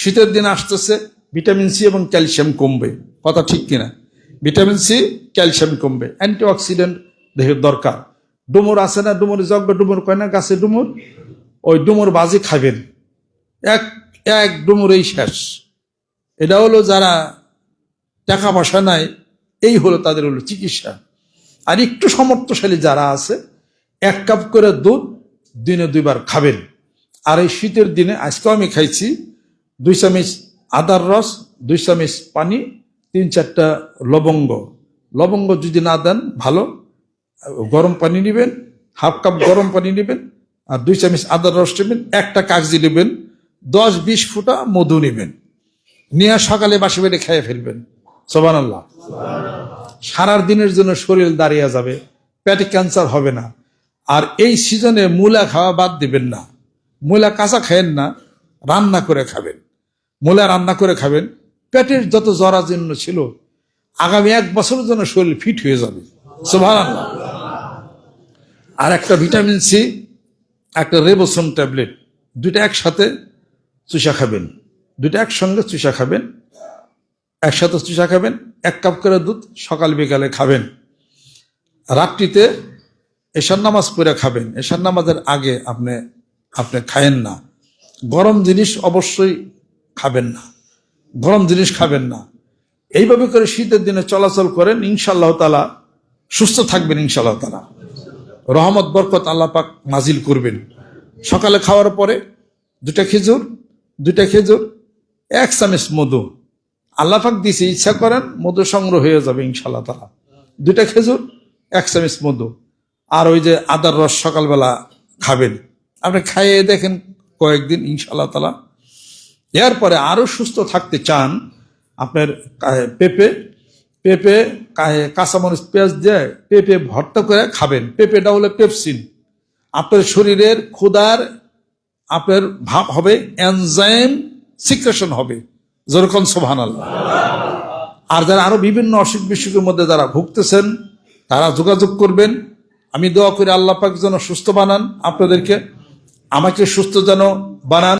শীতের দিন আসতেছে, ভিটামিন সি এবং ক্যালসিয়াম কমবে। কথা ঠিক কিনা? ভিটামিন সি, ক্যালসিয়াম কমবে। অ্যান্টিঅক্সিডেন্ট দেহের দরকার। ডুমুর আছে না? ডুমুর যজ্ঞ ডুমুর কয় না? গাছে ডুমুর? ওই ডুমুর বাজি খাবেন। এক এক ডুমুরেই শেষ। এটা হলো যারা টাকা পয়সা নাই, এই হলো তাদের হলো চিকিৎসা। আর একটু সমর্থশালী যারা আছে, এক কাপ করে দুধ দিনে দুইবার খাবেন। আর এই শীতের দিনে, আজকেও আমি খাইছি দুই চামচ আদার রস, দুই চামচ পানি, তিন চারটা লবঙ্গ। লবঙ্গ যদি না দেন, ভালো। গরম পানি নেবেন, হাফ কাপ গরম পানি নেবেন, আর দুই চামচ আদার রস নেবেন, একটা কাগজি নেবেন, দশ বিশ ফুটা মধু নেবেন। নিয়ে সকালে বাসে বেড়ে খেয়ে ফেলবেন। সোবান আল্লাহ সারার দিনের জন্য শরীর দাঁড়িয়ে যাবে, পেটে ক্যান্সার হবে না। আর এই সিজনে মূলা খাওয়া বাদ দিবেন না। মূলা কাঁচা খায়েন না, রান্না করে খাবেন। মূলা রান্না করে খাবেন, পেটের যত জরাজীর্ণ ছিল, আগামী এক বছরের জন্য শরীর ফিট হয়ে যাবে। আল্লাহ আর একটা ভিটামিন সি, একটা রেবোসন ট্যাবলেট, দুইটা একসাথে চুষা খাবেন। দুইটা একসঙ্গে চুষা খাবেন, একসাথে চুষা খাবেন, এক কাপ করে দুধ সকাল বিকালে খাবেন। রাত্রিতে এশার নামাজ পড়ে খাবেন। এশার নামাজের আগে আপনি আপনি খায়েন না। গরম জিনিস অবশ্যই খাবেন না, গরম জিনিস খাবেন না। এইভাবে করে শীতের দিনে চলাচল করেন ইনশাল্লাহ তালা সুস্থ থাকবেন ইনশাল্লাহ তালা রহমত, বরকত আল্লাহ পাক নাজিল করবেন। সকালে খাওয়ার পরে দুটা খেজুর দুটা খেজুর, এক চামচ মধু। আল্লাহ পাক দিছে, ইচ্ছা করেন মধু সংগ্রহ হয়ে যাবে ইনশাল্লাহ তালা দুটা খেজুর, এক চামচ মধু। আর ওই যে আদার রস সকালবেলা খাবেন। আপনি খাইয়ে দেখেন কয়েকদিন ইনশাল্লাহ তালা এরপরে আরও সুস্থ থাকতে চান, আপনার পেঁপে পেঁপে কাঁচামরিচ, পেঁয়াজ দিয়ে পেঁপে ভর্তা করে খাবেন। পেঁপেটা হলো পেপসিন। আপনার শরীরের ক্ষুদার আপনার ভাব হবে, এনজাইম সিক্রেশন হবে। যেরকম সোভান আর যারা আরও বিভিন্ন অসুখ বিসুখের মধ্যে যারা ভুগতেছেন, তারা যোগাযোগ করবেন। আমি দোয়া করি আল্লাহ পাক যেন সুস্থ বানান আপনাদেরকে, আমাকে সুস্থ যেন বানান।